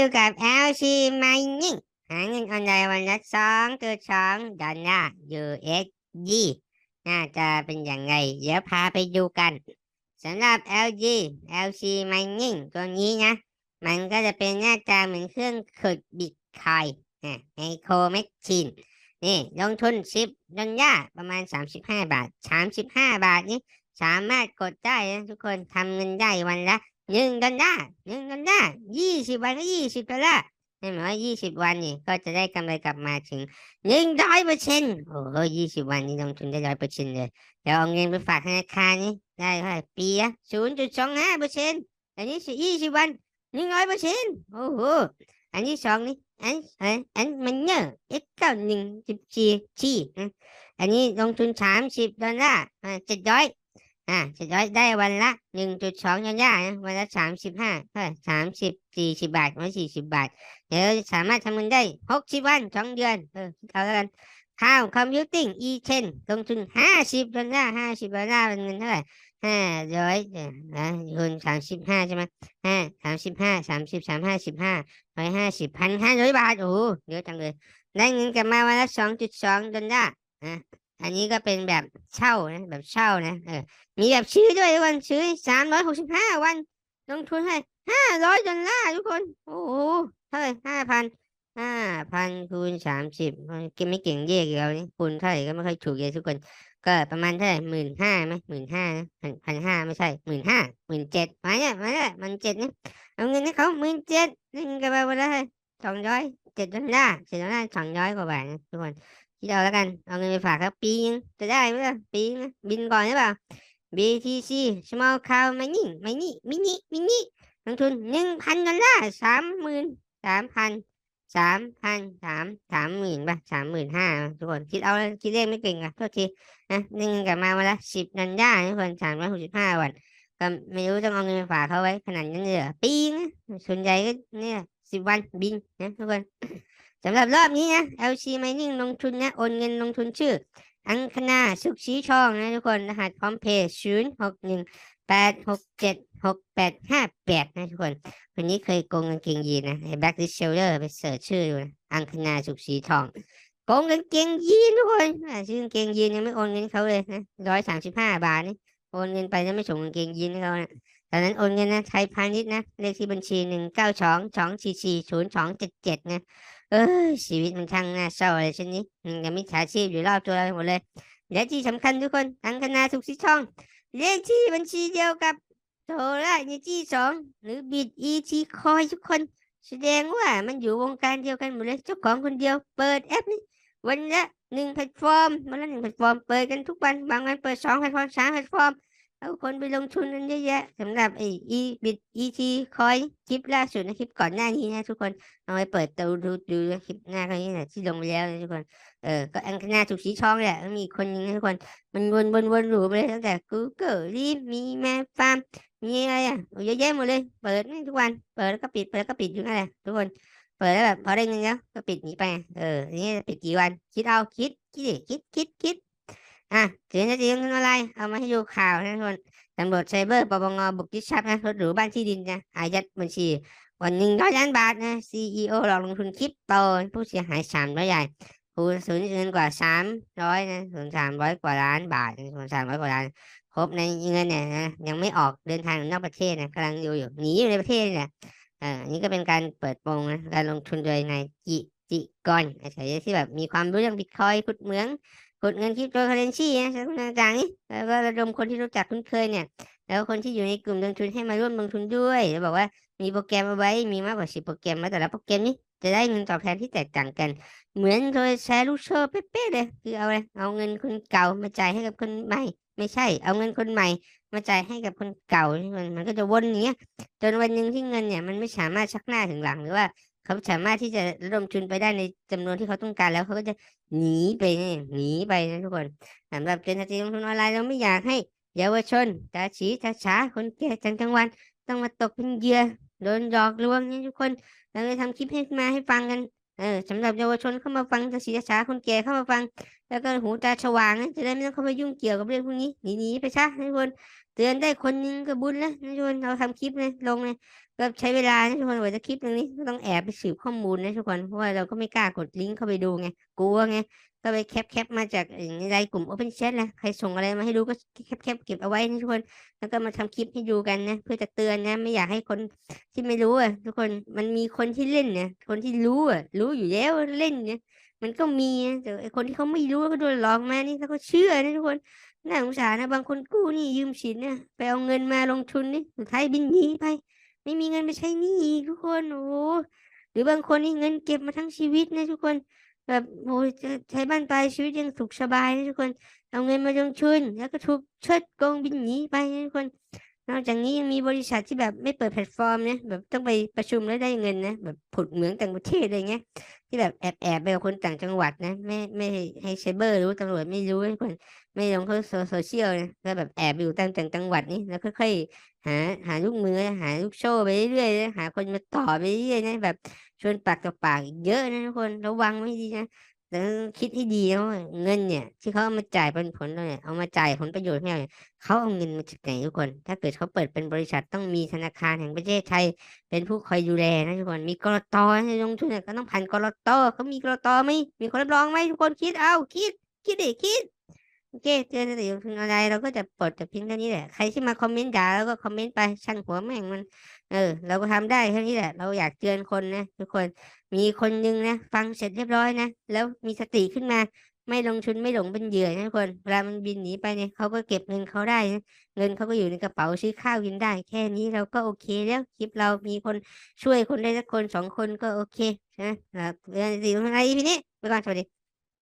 อยู่กับ LC Mining หาเงินออนไลน์วันละสองจุดสองดอลลาร์ USD น่าจะเป็นอย่างไร เดี๋ยวพาไปดูกันสำหรับ LG LC Mining ตัวนี้นะ มันก็จะเป็นหน้าตาเหมือนเครื่องขุดบิตคอยนะไอโคแมชชีนนี่ลงทุน 10ดอลลาร์ประมาณ 35 บาท 35 บาทนี้สามารถกดได้นะทุกคนทำเงินได้วันละ หนึ่งดอลลาร์หนึ่งดอลลาร์ยี่สิบวันก็ยี่สิบดอลลาร์นั่นหมายว่ายี่สิบวันนี่ก็จะได้กำไรกลับมาถึงหนึ่งร้อยเปอร์เซ็นต์โอ้โหยี่สิบวันนี่ลงทุนได้ร้อยเปอร์เซ็นต์เลยเดี๋ยวเอาเงินไปฝากธนาคารนี่ได้เท่าไหร่ปีละศูนย์จุดสองห้าเปอร์เซ็นต์อันนี้ยี่สิบวันหนึ่งร้อยเปอร์เซ็นต์โอ้โหอันที่สองนี่อันอันอันมันเนอร์ x เก้าหนึ่งสิบสี่ชีอันนี้ลงทุนสามสิบดอลลาร์เจ็ดร้อย อ่าจะได้ได้วันละหนึ่งจุดสองยอดนะวันละสามสิบห้าเท่าสามสิบสี่สิบบาทวันสี่สิบบาท เดี๋ยวสามารถทำเงินได้หกสิบวันสองเดือน เออเอาแล้วกันข้าวคอมพิวติ้งอีเทนลงทุนห้าสิบดอลลาร์ห้าสิบดอลลาร์เป็นเงินเท่าไหร่ห้าร้อยเดี๋ยวนะคูณสามสิบห้าใช่ไหมห้าสามสิบห้าสามสิบสามห้าสิบห้าร้อยห้าสิบพันห้าร้อยบาท โอ้โหเยอะจังเลย ได้เงินกลับมาวันละสองจุดสองดอลลาร์อะ อันนี้ก็เป็นแบบเช่านะแบบเช่านะเออมีแบบซื้อด้วยทุกคนซื้อสามร้อยหกสิบห้าวันลงทุนให้ห้าร้อยดอลลาร์ทุกคน โอ้โหเท่าไหร่ห้าพันห้าพันคูณสามสิบเก่งไม่เก่งเยกเรานี่คูณเท่าไหร่ก็ไม่ค่อยถูกเลยทุกคน ก็ประมาณเท่าไหร่หมื่นห้าไหมหมื่นห้านะพันพันห้าไม่ใช่หมื่นห้าหมื่นเจ็ดมาเนี่ยมาเนี่ยมันเจ็ดเนี่ยเอาเงินให้เขาหมื่นเจ็ดนี่กันไปวันละสองร้อยเจ็ดดอลลาร์เจ็ดดอลลาร์สองร้อยกว่าบาทนะทุกคน คิดเอาแล้วกัน เอาเงินไปฝากครับปีนึงจะได้ไหมล่ะปีนึงนะบินก่อนหรือเปล่า BTC Small Cow Mining Mini Mini Mini ลงทุนหนึ่งพันดอลลาร์สามหมื่นสามพันสามพันสามสามหมื่นป่ะสามหมื่นห้าทุกคนคิดเอาคิดเลขไม่เก่งอะโทษทีนะหนึ่งกลับมาวันละสิบดอลลาร์ทุกคนสามร้อยหกสิบห้าวันก็ไม่รู้ต้องเอาเงินไปฝากเขาไว้ขนาดนั้นเลยเหรอปีนะส่วนใหญ่ก็เนี่ยสิบวันบินนะทุกคน สำหรับรอบนี้นะ LC Mining ลงทุนนะ โอนเงินลงทุนชื่อ อังคณาสุขชีช่องนะทุกคน รหัสพร้อมเพย์ศูนย์หกหนึ่งแปดหกเจ็ดหกแปดห้าแปดนะทุกคนคนนี้เคยโกงกางเกงยีนนะไอ้แบ็กดิเชลเลอร์ไปเสิร์ชชื่อดูนะอังคณาสุขชีทองโกงกางเกงยีนทุกคนอ่าซื้อกางเกงยีนยังไม่โอนเงินเขาเลยนะร้อยสามสิบห้าบาทนี่โอนเงินไปแล้วไม่ส่งกางเกงยีนให้เขานะ ตอนนั้นโอนเงินนะไทยพาณิชย์นะเลขที่บัญชีหนึ่งเก้าสองสองสี่สี่ศูนย์สองเจ็ดเจ็ดนะเอ้ยชีวิตมันช่างน่าเศร้าเลยเช่นนี้อืมยังมิจฉาชีพอยู่รอบตัวเราไปหมดเลย และที่สำคัญทุกคนอังคณาสุขสิช่อง เลขที่บัญชีเดียวกับโทรได้ในที่สองหรือบิดอีทีคอยทุกคน แสดงว่ามันอยู่วงการเดียวกันหมดเลยเจ้าของคนเดียวเปิดแอปนี้วันละหนึ่งแพลตฟอร์มวันละหนึ่งแพลตฟอร์มเปิดกันทุกวันบางวันเปิดสองแพลตฟอร์มสามแพลตฟอร์ม เอาคนไปลงทุนกันเยอะแยะสำหรับไอ้อีบิดอีทีคอยคลิปล่าสุดนะคลิปก่อนหน้านี้นะทุกคนเอาไปเปิดดูดูดูคลิปหน้าเขานี่แหละที่ลงไปแล้วนะทุกคนเออก็อังคณาถูกสีช่องแหละมีคนหนึงนะทุกคนมันวนวนวนหลูไปเลยตั้งแต่ Google รีบมีแม่ฟาร์มมีอะไรอะเยอะแยะหมดเลย เปิดนี่ทุกวันเปิดแล้วก็ปิดเปิดแล้วก็ปิดอยู่นั่นแหละทุกคนเปิดแล้วแบบพอได้เงินแล้วก็ปิดหนีไปเออนี่ปิดกี่วัน คิดเอาคิดคิดคิดคิดคิด อะถึงจะจริงเงินอะไร เอามาให้ดูข่าวนะทุกคนตำรวจไซเบอร์ปปงบุกยึดทรัพย์นะรถหรูบ้านที่ดินนะอายัดบัญชีวันหนึ่งร้อยล้านบาทนะ CEO หลอกลงทุนคริปโตผู้เสียหายสามร้อยใหญ่ผู้สูญเงินกว่าสามร้อยนะสูญสามร้อยกว่าล้านบาทสูญสามร้อยกว่าล้านคบในเงินเนี่ยนะยังไม่ออกเดินทางนอกประเทศนะกำลังอยู่อยู่หนีอยู่ในประเทศเนี่แหละอ่านนี้ก็เป็นการเปิดโปงนะการลงทุนโดยนายจิจิกรอาศัยที่แบบมีความรู้เรื่องบิตคอยขุดเหมือง ขุดเงินคริปโตเคอเรนซีนะต่างๆนี่แล้วก็ระดมคนที่รู้จักคุ้นเคยเนี่ย แล้วคนที่อยู่ในกลุ่มลงทุนให้มาร่วมลงทุนด้วยแล้วบอกว่ามีโปรแกรมเอาไว้มีมากกว่าสิบโปรแกรมแล้วแต่ละโปรแกรมนี้จะได้เงินตอบแทนที่แตกต่างกัน เหมือนโดยแชร์ลูกโซ่เป๊ะๆเลย คือเอาอะไรเอาเงินคนเก่ามาจ่ายให้กับคนใหม่ ไม่ใช่ เอาเงินคนใหม่ มาจ่ายให้กับคนเก่ามันมันก็จะวนอย่างเงี้ยจนวันหนึ่งที่เงินเนี่ยมันไม่สามารถชักหน้าถึงหลังหรือว่า เขาสามารถที่จะระดมทุนไปได้ในจำนวนที่เขาต้องการแล้วเขาก็จะหนีไปหนีไปนะทุกคนสำหรับเทรนด์ลงทุนออนไลน์เราไม่อยากให้เยาวชนตาฉีตาฉาคนแก่จังกลางวัน ต้องมาตกเป็นเหยื่อโดนหลอกลวงนี่ทุกคนเราเลยทำคลิปให้มาให้ฟังกัน เออสำหรับเยาวชนเข้ามาฟังตาฉีตาฉาคนแก่เข้ามาฟัง แล้วก็หูตาสว่างนะจะได้ไม่ต้องเข้าไปยุ่งเกี่ยวกับเรื่องพวกนี้หนีหนีไปซะทุกคนเตือนได้คนหนึงก็บุญแล้วนะทุกคนเราทำคลิปเลยลงเลยก็ใช้เวลานะทุกคนกว่าจะคลิปตรงนี้ก็ต้องแอบไปสืบข้อมูลนะทุกคนเพราะว่าเราก็ไม่กล้ากดลิงก์เข้าไปดูไงกลัวไง ก็ไปแคปแคปมาจากในกลุ่ม Open Chat นะใครส่งอะไรมาให้ดูก็แคปแคปเก็บเอาไว้นะทุกคน แล้วก็มาทำคลิปให้ดูกันนะ เพื่อจะเตือนนะ ไม่อยากให้คนที่ไม่รู้อะทุกคนมันมีคนที่เล่นเนี่ยคนที่รู้อะรู้อยู่แล้วเล่นเนี่ยมันก็มีนะแต่คนที่เขาไม่รู้ก็โดนหลอกมานี่แล้วก็เชื่อนะทุกคนน่าสงสารนะบางคนกู้นี่ยืมสินเนี่ยไปเอาเงินมาลงทุนนี่สุดท้ายบินหนีไป ไม่มีเงินไปใช้หนี้อีกทุกคนโอ้หรือบางคนนี่เงินเก็บมาทั้งชีวิตนะทุกคน แบบโอ้จะใช้บ้านปลายชีวิตยังสุขสบายนะทุกคน เอาเงินมาลงทุนแล้วก็ถูกเชิดโกงบินหนีไปนะทุกคน นอกจากนี้ยังมีบริษัทที่แบบไม่เปิดแพลตฟอร์มนะแบบต้องไปประชุมแล้วได้เงินนะแบบผุดเหมืองต่างประเทศอะไรเงี้ยที่แบบแอบแอบไปกับคนต่างจังหวัดนะ ไม่ไม่ให้ไซเบอร์รู้ตำรวจไม่รู้คนไม่ลงเขาโซเชียลนะก็แบบแอบอยู่ตามต่างจังหวัดนี่แล้วค่อยๆหาหาลูกมือหาลูกโซ่ไปเรื่อยๆหาคนมาต่อไปเรื่อยๆนะแบบชวนปากต่อปากเยอะนะทุกคนระวังไม่ดีนะ แล้วคิดให้ดีนะว่าเงินเนี่ย ที่เขาเอามาจ่ายเป็นผลเราเนี่ยเอามาจ่ายผลประโยชน์ให้เราเนี่ยเขาเอาเงินมาจากไหนทุกคน ถ้าเกิดเขาเปิดเป็นบริษัทต้องมีธนาคารแห่งประเทศไทย เป็นผู้คอยดูแลนะทุกคนมีกรตให้ลงทุนเนี่ยก็ต้องผ่านกรตเขามีกรตไหมมีคนรับรองไหมทุกคนคิดเอาคิด คิดดิคิด โอเคเตือนสติลงทุนออนไลน์เราก็จะปลดแต่เพียงเท่านี้แหละ ใครที่มาคอมเมนต์ด่าเราก็คอมเมนต์ไปช่างหัวแม่งมัน เออ เราก็ทำได้แค่นี้แหละ เราอยากเตือนคนนะทุกคน มีคนนึงนะฟังเสร็จเรียบร้อยนะ แล้วมีสติขึ้นมา ไม่ลงทุนไม่หลงเป็นเหยื่อนะทุกคน เวลามันบินหนีไปเนี่ยเขาก็เก็บเงินเขาได้นะเงินเขาก็อยู่ในกระเป๋าซื้อข้าวกินได้ แค่นี้เราก็โอเคแล้วคลิปเรามีคนช่วยคนได้สักคนสองคนก็โอเคใช่ไหมครับเรื่องสิ่งอะไรพี่นี้ไปก่อนสวัสดี